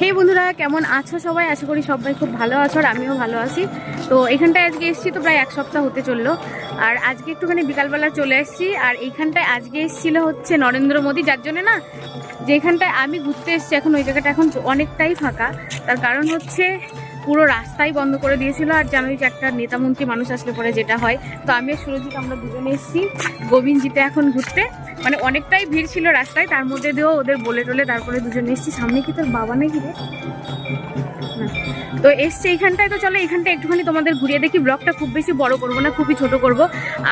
হে বন্ধুরা, কেমন আছো সবাই? আশা করি সবাই খুব ভালো আছো আর আমিও ভালো আছি। তো এখানটায় আজকে এসেছি তো প্রায় এক সপ্তাহ হতে চলল। আর আজকে একটুখানি বিকালবেলা চলে এসেছি। আর এইখানটায় আজকে এসেছিল হচ্ছে নরেন্দ্র মোদী, যার জন্য না যেখানটায় আমি ঘুরতে এসেছি, এখন ওই জায়গাটা এখন অনেকটাই ফাঁকা। তার কারণ হচ্ছে পুরো রাস্তাই বন্ধ করে দিয়েছিল আর জানোই যে একটা নেতামন্ত্রী মানুষ আসলে পরে যেটা হয়। তো আমি আর সুরজিৎ, আমরা দুজনে এসেছি গোবিন্দজিতে এখন ঘুরতে। মানে অনেকটাই ভিড় ছিল রাস্তায়, তার মধ্যে দিয়েও ওদের বলে টলে তারপরে দুজনে এসেছি। সামনে কি তোর বাবা নাকি রে। তো এসছে এইখানটায়, তো চলো এইখানটা একটুখানি তোমাদের ঘুরিয়ে দেখি। ব্লগটা খুব বেশি বড় করব না, খুবই ছোট করব।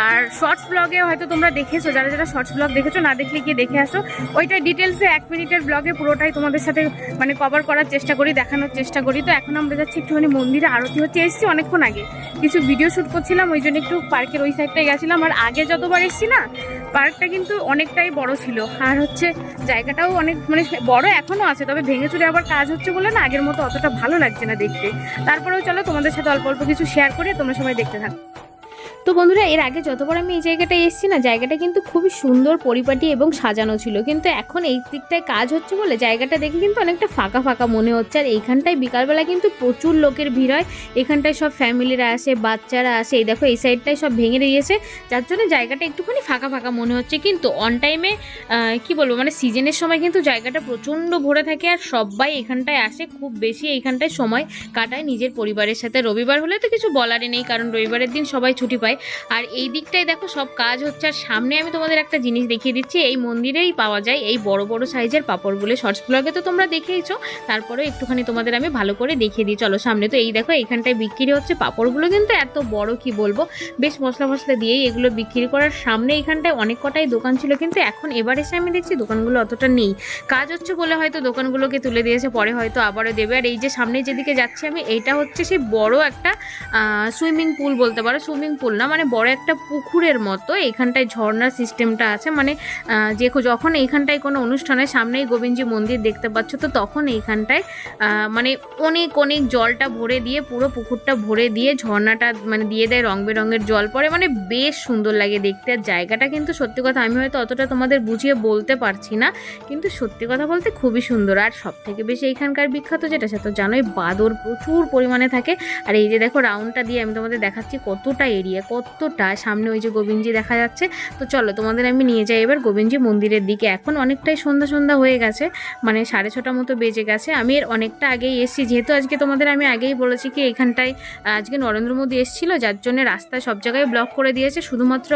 আর শর্টস ব্লগে হয়তো তোমরা দেখেছ, যারা যারা শর্টস ব্লগ দেখেছ, না দেখলে গিয়ে দেখে আসো। ওইটা ডিটেলসে এক মিনিটের ব্লগে পুরোটাই তোমাদের সাথে মানে কভার করার চেষ্টা করি, দেখানোর চেষ্টা করি। তো এখন আমরা যাচ্ছি একটুখানি মন্দিরে, আরতি হচ্ছে। এসেছি অনেকক্ষণ আগে। কিছু ভিডিও শ্যুট করছিলাম, ওই জন্য একটু পার্কের ওই সাইডটায় গেছিলাম। আর আগে যতবার এসেছি না পার্কটা কিন্তু অনেকটাই বড় ছিল। আর হচ্ছে জায়গাটাও অনেক মানে বড় এখনও আছে, তবে ভেঙে চুরে আবার কাজ হচ্ছে বলে না আগের মতো অতটা ভালো লাগছে না দেখতে। তারপরেও চলো তোমাদের সাথে অল্প অল্প কিছু শেয়ার করে তোমরা সবাই দেখতে থাকো। তো বন্ধুরা, এর আগে যতবার আমি এই জায়গাটায় এসেছি না, জায়গাটা কিন্তু খুবই সুন্দর, পরিপাটি এবং সাজানো ছিল। কিন্তু এখন এই দিকটায় কাজ হচ্ছে বলে জায়গাটা দেখে কিন্তু অনেকটা ফাঁকা ফাঁকা মনে হচ্ছে। আর এইখানটায় বিকালবেলা কিন্তু প্রচুর লোকের ভিড় হয়। এখানটায় সব ফ্যামিলিরা আসে, বাচ্চারা আসে। এই দেখো, এই সাইডটায় সব ভেঙে দিয়েছে। যার জন্য জায়গাটা একটুখানি ফাঁকা ফাঁকা মনে হচ্ছে। কিন্তু অন টাইমে কি বলব মানে সিজনের সময় কিন্তু জায়গাটা প্রচণ্ড ভরে থাকে। আর সবাই এখানটায় আসে, খুব বেশি এইখানটায় সময় কাটায় নিজের পরিবারের সাথে। রবিবার হলে তো কিছু বলারই নেই, কারণ রবিবারের দিন সবাই ছুটি পায়। আর এই দিকটায় দেখো সব কাজ হচ্ছে, আর সামনে আমি তোমাদের একটা জিনিস দেখিয়ে দিচ্ছি, এই মন্দিরেই পাওয়া যায় এই বড় বড় সাইজের পাপড়গুলো। শর্টস ব্লগে তো তোমরা দেখেইছো, তারপরে একটুখানি তোমাদের আমি ভালো করে দেখিয়ে দিই। চলো সামনে তো এই দেখো এইখানটায় বিক্রি হচ্ছে পাপড়গুলো, কিন্তু এত বড় কি বলব? বেশ মশলা মশলা দিয়েই এগুলো বিক্রি করার সামনে এইখানটায় অনেক কটাই দোকান ছিল, কিন্তু এখন এবার এসে আমি দেখছি দোকানগুলো অতটা নেই। কাজ হচ্ছে বলে হয়তো দোকানগুলোকে তুলে দিয়েছে, পরে হয়তো আবারও দেবে। আর এই যে সামনে যেদিকে যাচ্ছি আমি, এইটা হচ্ছে সেই বড় একটা সুইমিং পুল বলতে পারো সুইমিং পুল না? মানে বড় একটা পুকুরের মতো, এখানটায় ঝর্ণার সিস্টেমটা আছে মানে যে যখন এইখানটায় কোনো অনুষ্ঠানের সামনেই গোবিন্দজি মন্দির দেখতে পাচ্ছ, তো তখন এইখানটায় মানে অনেক অনেক জলটা ভরে দিয়ে, পুরো পুকুরটা ভরে দিয়ে ঝর্ণাটা মানে দিয়ে দেয় রং বেরঙের জল পড়ে মানে বেশ সুন্দর লাগে দেখতে। আর জায়গাটা কিন্তু সত্যি কথা, আমি হয়তো অতটা তোমাদের বুঝিয়ে বলতে পারছি না, কিন্তু সত্যি কথা বলতে খুবই সুন্দর। আর সব থেকে বেশি এখানকার বিখ্যাত যেটা সে তো জানোই, বাদর প্রচুর পরিমাণে থাকে। আর এই যে দেখো রাউন্ডটা দিয়ে আমি তোমাদের দেখাচ্ছি কতটা এরিয়া কতটা সামনে ওই যে গোবিন্দজি দেখা যাচ্ছে। তো চলো তোমাদের আমি নিয়ে যাই এবার গোবিন্দজি মন্দিরের দিকে। এখন অনেকটাই সন্ধ্যা সন্ধ্যা হয়ে গেছে মানে সাড়ে ছটা মতো বেজে গেছে। আমি এর অনেকটা আগেই এসেছি যেহেতু আজকে তোমাদের আমি আগেই বলেছি কি এখানটায় আজকে নরেন্দ্র মোদী এসেছিল যার জন্য রাস্তা সব জায়গায় ব্লক করে দিয়েছে। শুধুমাত্র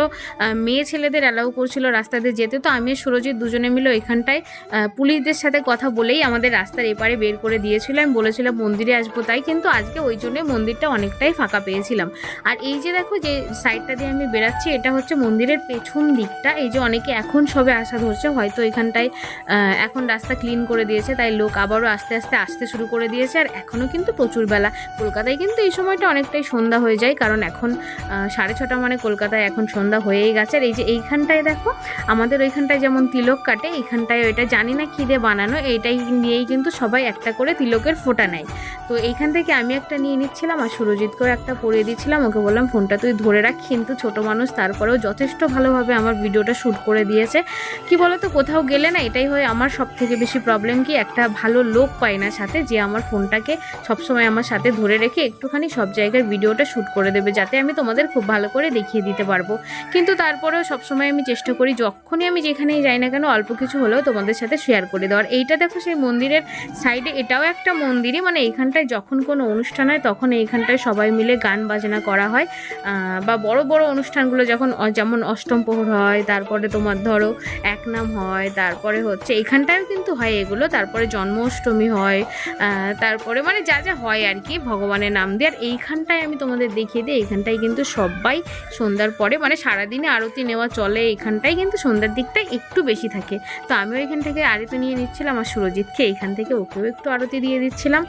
মেয়ে ছেলেদের অ্যালাউ করছিল রাস্তাতে যেতে। তো আমি সুরজিৎ দুজনে মিলে ওইখানটায় আহ, পুলিশদের সাথে কথা বলেই আমাদের রাস্তার এপারে বের করে দিয়েছিল আমি বলেছিলাম মন্দিরে আসব তাই কিন্তু আজকে ওই জন্যই মন্দিরটা অনেকটাই ফাঁকা পেয়েছিলাম। আর এই যে দেখো যে সাইডটা দিয়ে আমি বেরাচ্ছি এটা হচ্ছে মন্দিরের পেছন দিকটা। এই যে অনেকে এখন সবে আসা ধরছে, হয়তো এখানটায় এখন রাস্তা ক্লিন করে দিয়েছে, তাই লোক আবারও আস্তে আস্তে আসতে শুরু করে দিয়েছে, আর এখনও কিন্তু প্রচুর বেলা। কলকাতায় কিন্তু এই সময়টা অনেকটাই সন্ধ্যা হয়ে যায়, কারণ এখন সাড়ে ছটা মানে কলকাতায় এখন সন্ধ্যা হয়েই গেছে। আর এই যে এইখানটায় দেখো, আমাদের ওইখানটায় যেমন তিলক কাটে, এইখানটায় ওইটা জানি না কী দিয়ে বানানো, এইটাই নিয়েই কিন্তু সবাই একটা করে তিলকের ফোঁটা নেয়। তো এইখান থেকে আমি একটা নিয়ে নিচ্ছিলাম, আর সুরজিৎকেও একটা পরিয়ে দিচ্ছিলাম, ওকে বললাম, ফোনটা তুই রাখ, কিন্তু ছোট মানুষ তারপরেও যথেষ্ট ভালোভাবে আমার ভিডিওটা শ্যুট করে দিয়েছে। কি বলতো, কোথাও গেলে না এটাই হয় আমার সব থেকে বেশি প্রবলেম কি, একটা ভালো লোক পাই না সাথে, যে আমার ফোনটাকে সবসময় আমার সাথে ধরে রেখে একটুখানি সব জায়গার ভিডিওটা শ্যুট করে দেবে, যাতে আমি তোমাদের খুব ভালো করে দেখিয়ে দিতে পারব। কিন্তু তারপরেও সবসময় আমি চেষ্টা করি, যখনই আমি যেখানেই যাই না কেন, অল্প কিছু হলেও তোমাদের সাথে শেয়ার করে দেওয়ার। এইটা দেখো সেই মন্দিরের সাইডে এটাও একটা মন্দিরই মানে এইখানটায় যখন কোনো অনুষ্ঠান হয়, তখন এইখানটায় সবাই মিলে গান বাজনা করা হয়। বা বড় বড় অনুষ্ঠানগুলো যখন যেমন অষ্টম প্রহর হয়, তারপরে তোমার ধরো এক নাম হয়, তারপরে হচ্ছে এখানটায় কিন্তু হয় এগুলো, তারপরে জন্মাষ্টমী হয় তারপরে মানে যা যা হয় আর কি, ভগবানের নাম দিয়ে। আর এইখানটায় আমি তোমাদের দেখিয়ে দিই, এইখানটায় কিন্তু সবাই সন্ধ্যার পরে মানে সারাদিনে আরতি নেওয়া চলে এখানটাই কিন্তু সন্ধ্যার দিকটাই একটু বেশি থাকে। তো আমিও এখান থেকে আরতি নিয়ে নিচ্ছিলাম আর সুরজিৎকে এইখান থেকে ওকেও একটু আরতি দিয়ে দিচ্ছিলাম।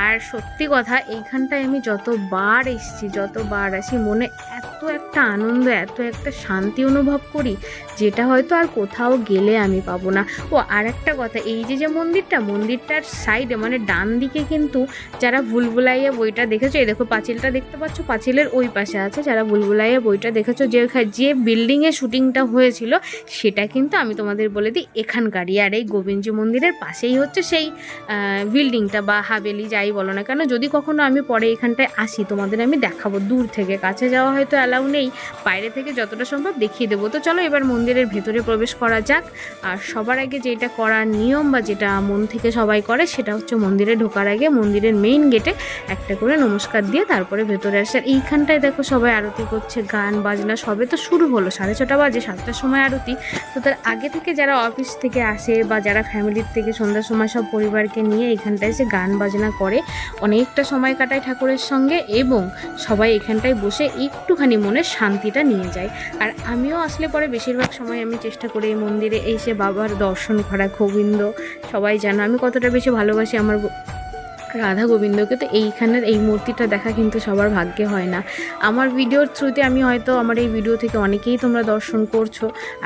আর সত্যি কথা, এইখানটায় আমি যতবার এসেছি, যতবার আসি, মনে একটা আনন্দ, এত একটা শান্তি অনুভব করি, যেটা হয়তো আর কোথাও গেলে আমি পাবো না। ও আর একটা কথা, এই যে যে মন্দিরটা, মন্দিরটার সাইডে মানে ডান দিকে কিন্তু যারা ভুলভুলাইয়া বইটা দেখেছ, এই দেখো পাঁচিলটা দেখতে পাচ্ছ, পাঁচিলের ওই পাশে আছে, যারা ভুলভুলাইয়া বইটা দেখেছ, যে যে বিল্ডিংয়ে শুটিংটা হয়েছিল, সেটা কিন্তু আমি তোমাদের বলে দিই, এখানকারই। আর এই গোবিন্দজি মন্দিরের পাশেই হচ্ছে সেই বিল্ডিংটা বা হাবেলি যাই বলো না কেন, যদি কখনো আমি পরে এখানটায় আসি, তোমাদের আমি দেখাবো। দূর থেকে, কাছে যাওয়া হয়তো অ্যালাউ নেই। বাইরে থেকে যতটা সম্ভব দেখিয়ে দেবো। তো চলো এবার মন্দিরের ভেতরে প্রবেশ করা যাক। আর সবার আগে যেটা করার নিয়ম বা যেটা মন থেকে সবাই করে সেটা হচ্ছে মন্দিরে ঢোকার আগে মন্দিরের মেইন গেটে একটা করে নমস্কার দিয়ে তারপরে ভেতরে আসে। আর এইখানটায় দেখো সবাই আরতি করছে, গান, বাজনা সবে তো শুরু হলো। সাড়ে ছটা বাজে, সাতটার সময় আরতি। তো তার আগে থেকে যারা অফিস থেকে আসে বা যারা ফ্যামিলির থেকে সন্ধ্যার সময় সব পরিবারকে নিয়ে এখানটায় এসে গান, বাজনা করে, অনেকটা সময় কাটায় ঠাকুরের সঙ্গে এবং সবাই এখানটায় বসে একটুখানি মনের শান্তিটা নিয়ে যায়। আর আমিও আসলে পরে বেশিরভাগ সময় আমি চেষ্টা করি এই মন্দিরে এসে বাবার দর্শন করা, গোবিন্দ সবাই জানো। আমি কতটা বেশি ভালোবাসি আমার রাধা গোবিন্দকে, তো এইখানের এই মূর্তিটা দেখা কিন্তু সবার ভাগ্যে হয় না। আমার ভিডিওর থ্রুতে আমি হয়তো আমার এই ভিডিও থেকে অনেকেই তোমরা দর্শন করছ,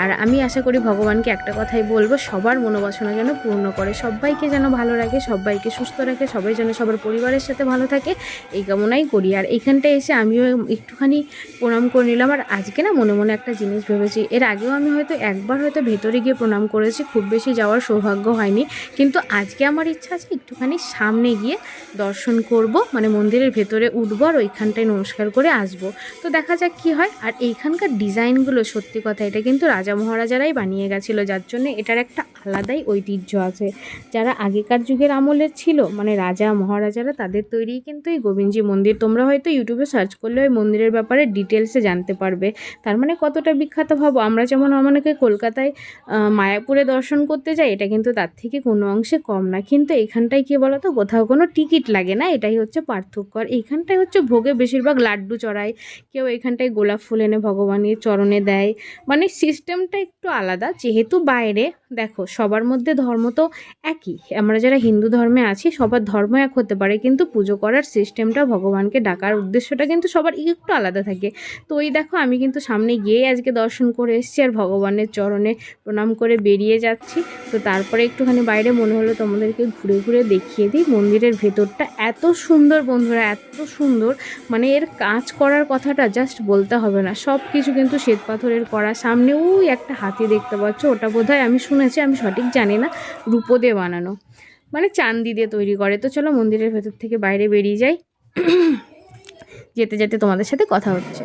আর আমি আশা করি ভগবানকে একটা কথাই বলব, সবার মনোবাসনা যেন পূর্ণ করে, সবাইকে যেন ভালো রাখে, সবাইকে সুস্থ রাখে, সবাই যেন সবার পরিবারের সাথে ভালো থাকে, এই কামনাই করি। আর এইখানটায় এসে আমিও একটুখানি প্রণাম করে নিলাম, আর আজকে না মনে মনে একটা জিনিস ভেবেছি, এর আগেও আমি হয়তো একবার হয়তো ভেতরে গিয়ে প্রণাম করেছি, খুব বেশি যাওয়ার সৌভাগ্য হয়নি, কিন্তু আজকে আমার ইচ্ছা আছে একটুখানি সামনে গিয়ে দর্শন করব মানে মন্দিরের ভেতরে উঠবো আর ওইখানটায় নমস্কার করে আসব। তো দেখা যাক কি হয়। আর এইখানকার ডিজাইনগুলো সত্যি কথা, এটা কিন্তু রাজা মহারাজারাই বানিয়ে গেছিল, যার জন্য এটার একটা আলাদাই ঐতিহ্য আছে। যারা আগেকার যুগের আমলের ছিল মানে রাজা মহারাজারা, তাদের তৈরিই কিন্তু এই গোবিন্দজি মন্দির। তোমরা হয়তো ইউটিউবে সার্চ করলে ওই মন্দিরের ব্যাপারে ডিটেলসে জানতে পারবে। তার মানে কতটা বিখ্যাত ভাবো। আমরা যেমন অনেকে কলকাতায় মায়াপুরে দর্শন করতে যাই, এটা কিন্তু তার থেকে কোনো অংশে কম না। কিন্তু এখানটায় কি বলতো? কোথাও কোনো টিকিট লাগে না, এটাই হচ্ছে পার্থক্য। আর এইখানটায় হচ্ছে ভোগে বেশিরভাগ লাড্ডু চড়ায়। কেউ এখানটায় গোলাপ ফুল এনে ভগবানের চরণে দেয়। মানে সিস্টেমটা একটু আলাদা, যেহেতু বাইরে, দেখো, সবার মধ্যে ধর্ম তো একই। আমরা যারা হিন্দু ধর্মে আছি, সবার ধর্ম এক হতে পারে, কিন্তু পুজো করার সিস্টেমটা ভগবানকে ডাকার উদ্দেশ্যটা কিন্তু সবার একটু আলাদা থাকে। তো ওই দেখো, আমি কিন্তু সামনে গিয়েই আজকে দর্শন করে এসেছি আর ভগবানের চরণে প্রণাম করে বেরিয়ে যাচ্ছি। তো তারপরে একটুখানি বাইরে মনে হলো তোমাদেরকে ঘুরে ঘুরে দেখিয়ে দিই। মন্দিরের ভেতরটা এত সুন্দর বন্ধুরা, এত সুন্দর। মানে এর কাজ করার কথাটা জাস্ট বলতে হবে না। সব কিছু কিন্তু শ্বেত পাথরের করা। সামনে ওই একটা হাতি দেখতে পাচ্ছ, ওটা বোধহয় আমি শুনেছি, আমি সঠিক জানি না। রূপো দিয়ে বানানো। মানে চান্দি দিয়ে তৈরি করে। তো চলো মন্দিরের ভেতর থেকে বাইরে বেরিয়ে যাই। যেতে যেতে তোমাদের সাথে কথা হচ্ছে।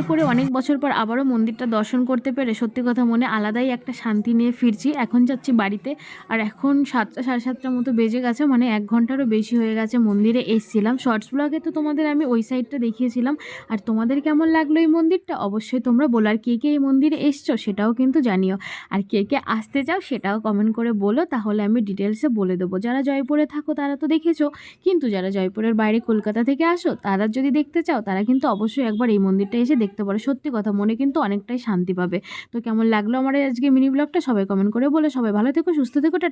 ভালো করে অনেক বছর পর আবারও মন্দিরটা দর্শন করতে পেরে সত্যি কথা মনে আলাদাই একটা শান্তি নিয়ে ফিরছি। এখন যাচ্ছি বাড়িতে। আর এখন সাতটা, সাড়ে সাতটার মতো বেজে গেছে মানে এক ঘন্টারও বেশি হয়ে গেছে মন্দিরে এসছিলাম। শর্টস ব্লগে তো তোমাদের আমি ওই সাইডটা দেখিয়েছিলাম। আর তোমাদের কেমন লাগল এই মন্দিরটা? অবশ্যই তোমরা বলো আর কে কে এই মন্দিরে এসছো সেটাও কিন্তু জানিও। আর কে কে আসতে চাও সেটাও কমেন্ট করে বলো, তাহলে আমি ডিটেলসে বলে দেবো। যারা জয়পুরে থাকো তারা তো দেখেছ, কিন্তু যারা জয়পুরের বাইরে কলকাতা থেকে আসো, তারা যদি দেখতে চাও, তারা কিন্তু অবশ্যই একবার এই মন্দিরটা এসে দেখতে পারো। সত্যি কথা, মনে কিন্তু অনেকটাই শান্তি পাবে। তো কেমন লাগল আমার আজকে মিনি ব্লগটা সবাই কমেন্ট করে বলে। সবাই ভালো থেকো, সুস্থ থেকো, টাটা।